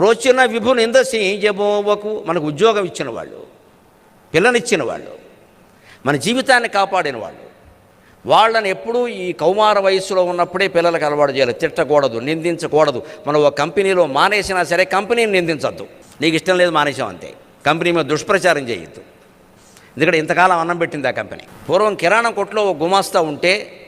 బ్రోచిన విభు నిందసింజబోవకు మనకు ఉద్యోగం ఇచ్చిన వాళ్ళు పిల్లనిచ్చిన వాళ్ళు మన జీవితాన్ని కాపాడిన వాళ్ళు వాళ్ళని ఎప్పుడూ ఈ కౌమార వయస్సులో ఉన్నప్పుడే పిల్లలకు అలవాటు చేయాలి. తిట్టకూడదు నిందించకూడదు. మనం ఒక కంపెనీలో మానేసినా సరే కంపెనీని నిందించద్దు. నీకు ఇష్టం లేదు మానేసాం అంతే. కంపెనీ మీద దుష్ప్రచారం చేయొద్దు. ఎందుకంటే ఇంతకాలం అన్నం పెట్టింది ఆ కంపెనీ. పూర్వం కిరాణం కొట్లో ఒక గుమాస్తా ఉంటే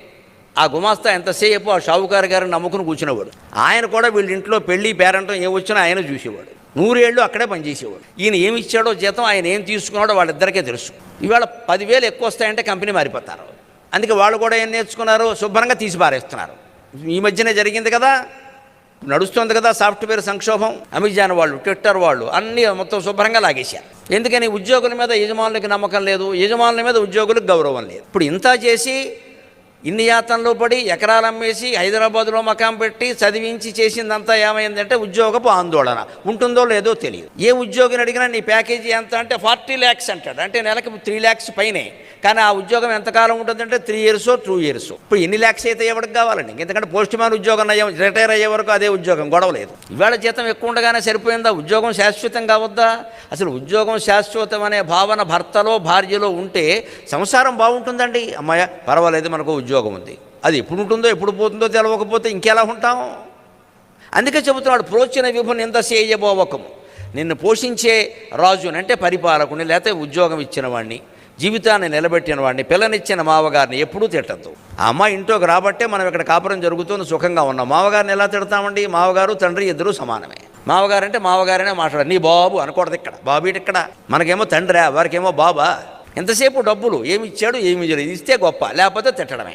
ఆ గుమాస్తా ఎంతసేపు ఆ షావుకారు గారిని నమ్ముకుని కూర్చునేవాడు? ఆయన కూడా వీళ్ళ ఇంట్లో పెళ్ళి పేరంటం ఏం వచ్చినా ఆయన చూసేవాడు. నూరేళ్ళు అక్కడే పనిచేసేవాడు. ఈయన ఏమి ఇచ్చాడో జీతం ఆయన ఏం తీసుకున్నాడో వాళ్ళిద్దరికే తెలుసు. ఇవాళ పదివేలు ఎక్కువ వస్తాయంటే కంపెనీ మారిపోతారు. అందుకే వాళ్ళు కూడా ఏం నేర్చుకున్నారు? శుభ్రంగా తీసి పారేస్తున్నారు. ఈ మధ్యనే జరిగింది కదా? నడుస్తుంది కదా సాఫ్ట్వేర్ సంక్షోభం? అమెజాన్ వాళ్ళు ట్విట్టర్ వాళ్ళు అన్నీ మొత్తం శుభ్రంగా లాగేశారు. ఎందుకని? ఉద్యోగుల మీద యజమానులకి నమ్మకం లేదు. యజమానుల మీద ఉద్యోగులకు గౌరవం లేదు. ఇప్పుడు ఇంత చేసి ఇన్ని యాతనలో పడి ఎకరాలు అమ్మేసి హైదరాబాద్లో మకాం పెట్టి చదివించి చేసిందంతా ఏమైందంటే ఉద్యోగపు ఆందోళన. ఉంటుందో లేదో తెలియదు. ఏ ఉద్యోగిని అడిగినా నీ ప్యాకేజీ ఎంత అంటే ఫార్టీ ల్యాక్స్ అంటాడు. అంటే నెలకు త్రీ ల్యాక్స్ పైనే. కానీ ఆ ఉద్యోగం ఎంతకాలం ఉంటుందంటే త్రీ ఇయర్స్ టూ ఇయర్స్. ఇప్పుడు ఎన్ని ల్యాక్స్ అయితే ఎవరికి కావాలండి? ఎందుకంటే పోస్ట్ మ్యాన్ ఉద్యోగం అయ్యే రిటైర్ అయ్యే వరకు అదే ఉద్యోగం గొడవ లేదు ఇవాళ జీతం ఎక్కువ ఉండగానే సరిపోయిందా? ఉద్యోగం శాశ్వతం కావద్దా అసలు ఉద్యోగం శాశ్వతం అనే భావన భర్తలో భార్యలో ఉంటే సంసారం బాగుంటుందండి? అమ్మాయ పర్వాలేదు మనకు ఉద్యోగం ఉద్యోగం ఉంది. అది ఎప్పుడు ఉంటుందో ఎప్పుడు పోతుందో తెలవకపోతే ఇంకెలా ఉంటాం? అందుకే చెబుతున్నాడు ప్రోచన విభు నింద చేయబోవకము నిన్ను పోషించే రాజుని అంటే పరిపాలకుని లేకపోతే ఉద్యోగం ఇచ్చిన వాడిని జీవితాన్ని నిలబెట్టిన వాడిని పిల్లనిచ్చిన మావగారిని ఎప్పుడూ తిట్టద్దు. ఆ అమ్మాయి ఇంట్లోకి రాబట్టే మనం ఇక్కడ కాపురం జరుగుతుంది సుఖంగా ఉన్నాం. మావగారిని ఎలా తిడతామండి? మావగారు తండ్రి ఇద్దరూ సమానమే. మావగారంటే మావగారనే మాట్లాడారు నీ బాబు అనకూడదు ఇక్కడ. బాబు ఇక్కడ. మనకేమో తండ్రా వారికేమో బాబా. ఎంతసేపు డబ్బులు? ఏమి ఇచ్చాడు ఏమి ఇచ్చాడు ఇది ఇస్తే గొప్ప లేకపోతే తిట్టడమే.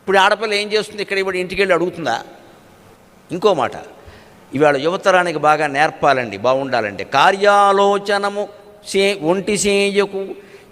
ఇప్పుడు ఆడపిల్ల ఏం చేస్తుంది? ఇక్కడ ఇప్పుడు ఇంటికి వెళ్ళి అడుగుతుందా? ఇంకో మాట ఇవాళ యువతరానికి బాగా నేర్పాలండి బాగుండాలంటే. కార్యాలోచనము సే ఒంటి సేయకు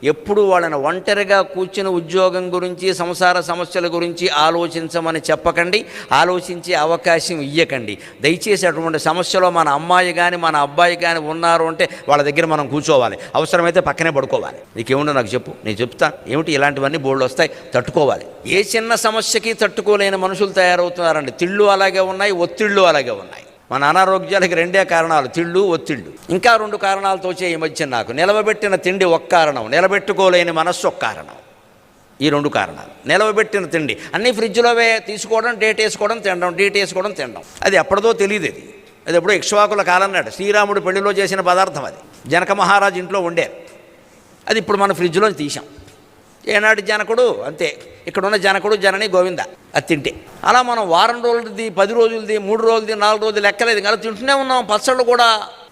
ఎప్పుడు వాళ్ళని ఒంటరిగా కూర్చుని ఉద్యోగం గురించి సంసార సమస్యల గురించి ఆలోచించమని చెప్పకండి ఆలోచించే అవకాశం ఇయ్యకండి. దయచేసి అటువంటి సమస్యలో మన అమ్మాయి కానీ మన అబ్బాయి కానీ ఉన్నారు అంటే వాళ్ళ దగ్గర మనం కూర్చోవాలి. అవసరమైతే పక్కనే పడుకోవాలి. నీకేముండో నాకు చెప్పు నేను చెప్తాను ఏమిటి ఇలాంటివన్నీ బోర్డు వస్తాయి? తట్టుకోవాలి. ఏ చిన్న సమస్యకి తట్టుకోలేని మనుషులు తయారవుతున్నారండి. తిళ్ళు అలాగే ఉన్నాయి ఒత్తిళ్ళు అలాగే ఉన్నాయి. మన అనారోగ్యాలకి రెండే కారణాలు తిళ్ళు ఒత్తిళ్ళు. ఇంకా రెండు కారణాలతో వచ్చే ఈ మధ్య నాకు. నిలవబెట్టిన తిండి ఒక కారణం నిలబెట్టుకోలేని మనస్సు ఒక కారణం. ఈ రెండు కారణాలు. నిలవబెట్టిన తిండి. అన్నీ ఫ్రిడ్జ్లోవే తీసుకోవడం డేట్ వేసుకోవడం తినడం డేట్ వేసుకోవడం తినడం. అది ఎప్పటిదో తెలియదు ఇది అది ఎప్పుడో ఇక్ష్వాకుల కాలం శ్రీరాముడు పెళ్ళిలో చేసిన పదార్థం అది. జనక మహారాజు ఇంట్లో ఉండేది అది ఇప్పుడు మన ఫ్రిడ్జ్లో తీసాం ఏనాటి జనకుడు అంతే. ఇక్కడున్న జనకుడు జనని గోవింద. అది తింటే. అలా మనం వారం రోజులది పది రోజులది మూడు రోజులది నాలుగు రోజులు లెక్కలేదు. అలా తింటూనే ఉన్నాం. పచ్చళ్ళు కూడా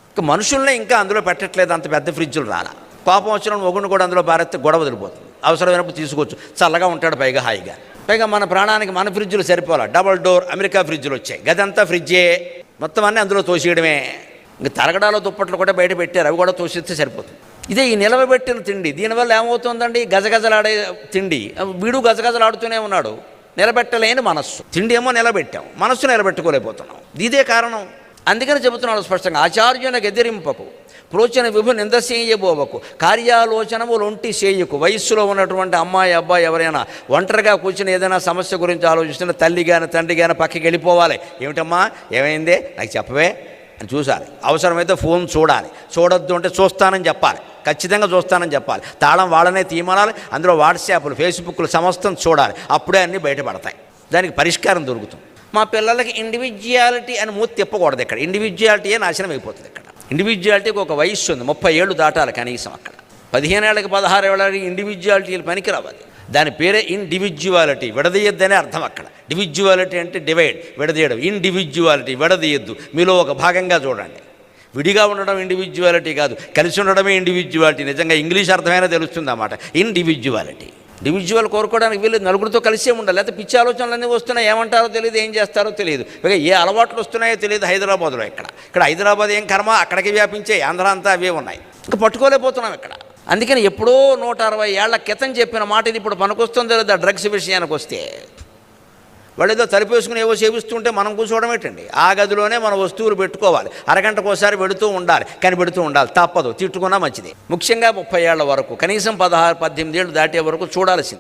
ఇంకా మనుషుల్నే ఇంకా అందులో పెట్టట్లేదు. అంత పెద్ద ఫ్రిడ్జ్లు రాలా. పాపం వచ్చిన ఒకరిని కూడా అందులో భారత్ గొడవ వదిలిపోతుంది. అవసరమైనప్పుడు తీసుకోవచ్చు. చల్లగా ఉంటాడు పైగా హాయిగా. పైగా మన ప్రాణానికి మన ఫ్రిడ్జ్లు సరిపోవాలి డబల్ డోర్ అమెరికా ఫ్రిడ్జ్లు వచ్చాయి. గదంతా ఫ్రిడ్జే. మొత్తం అన్నీ అందులో తోసేయడమే. ఇంకా తరగడాలో దుప్పట్లు కూడా బయట పెట్టారు. అవి కూడా తోసిస్తే సరిపోతుంది. ఇదే ఈ నిలవబెట్టిన తిండి. దీనివల్ల ఏమవుతుందండి? గజగజలాడే తిండి. వీడు గజగజలాడుతూనే ఉన్నాడు. నిలబెట్టలేని మనస్సు. తిండి ఏమో నిలబెట్టాం మనస్సు నిలబెట్టుకోలేకపోతున్నాం. ఇదే కారణం. అందుకని చెబుతున్నాడు స్పష్టంగా ఆచార్యునికి ఎదిరింపకు ప్రోచన విభు నిందసేయబోవకు కార్యాలోచనము లొంటి సేయకు వయస్సులో ఉన్నటువంటి అమ్మాయి అబ్బాయి ఎవరైనా ఒంటరిగా కూర్చుని ఏదైనా సమస్య గురించి ఆలోచిస్తున్న తల్లి కానీ తండ్రి కానీ పక్కకి వెళ్ళిపోవాలి. ఏమిటమ్మా? ఏమైందే? నాకు చెప్పవే? అని చూసాలి. అవసరమైతే ఫోన్ చూడాలి. చూడొద్దు అంటే చూస్తానని చెప్పాలి. ఖచ్చితంగా చూస్తానని చెప్పాలి. తాళం వాళ్ళనే తీయమనాలి అందులో వాట్సాప్లు ఫేస్బుక్లు సమస్తం చూడాలి. అప్పుడే అన్నీ బయటపడతాయి. దానికి పరిష్కారం దొరుకుతుంది. మా పిల్లలకి ఇండివిజువాలిటీ అని మూతి తిప్పకూడదు ఇక్కడ. ఇండివిజువాలిటీయే నాశనం అయిపోతుంది ఇక్కడ. ఇండివిజువాలిటీకి ఒక వయస్సు ఉంది. ముప్పై ఏళ్ళు దాటాలి కనీసం అక్కడ. పదిహేను ఏళ్ళకి పదహారు ఏళ్ళకి ఇండివిజువాలిటీలు పనికి రావాలి. దాని పేరే ఇండివిజువాలిటీ విడదీయద్దనే అర్థం అక్కడ. డివిజువాలిటీ అంటే డివైడ్ విడదీయడం. ఇండివిజువాలిటీ విడదీయద్దు. మీలో ఒక భాగంగా చూడండి. విడిగా ఉండడం ఇండివిజువాలిటీ కాదు. కలిసి ఉండడమే ఇండివిజువాలిటీ నిజంగా ఇంగ్లీష్ అర్థమైనా తెలుస్తుంది అన్నమాట ఇండివిజువాలిటీ ఇండివిజువల్ కోరుకోవడానికి వీళ్ళు నలుగురితో కలిసే ఉండాలి. లేకపోతే పిచ్చి ఆలోచనలన్నీ వస్తున్నాయి. ఏమంటారో తెలియదు ఏం చేస్తారో తెలియదు. ఇక ఏ అలవాట్లు వస్తున్నాయో తెలియదు హైదరాబాద్లో ఇక్కడ. ఇక్కడ హైదరాబాద్ ఏం కర్మ? అక్కడికి వ్యాపించే ఆంధ్ర అంతా అవే ఉన్నాయి. ఇంకా పట్టుకోలేకపోతున్నాం ఇక్కడ. అందుకని ఎప్పుడో నూట అరవై ఏళ్ళ క్రితం చెప్పిన మాటని ఇప్పుడు పనికొస్తుందో లేదా? డ్రగ్స్ విషయానికి వస్తే. వాళ్ళు ఏదో తలిపేసుకుని ఏవో సేవిస్తుంటే మనం కూర్చోవడం ఏంటండి? ఆ గదిలోనే మన వస్తువులు పెట్టుకోవాలి. అరగంటకు ఒకసారి పెడుతూ ఉండాలి. కనిపెడుతూ ఉండాలి. తప్పదు. తిట్టుకున్నా మంచిది. ముఖ్యంగా ముప్పై ఏళ్ళ వరకు కనీసం పదహారు పద్దెనిమిది ఏళ్ళు దాటే వరకు చూడాల్సింది.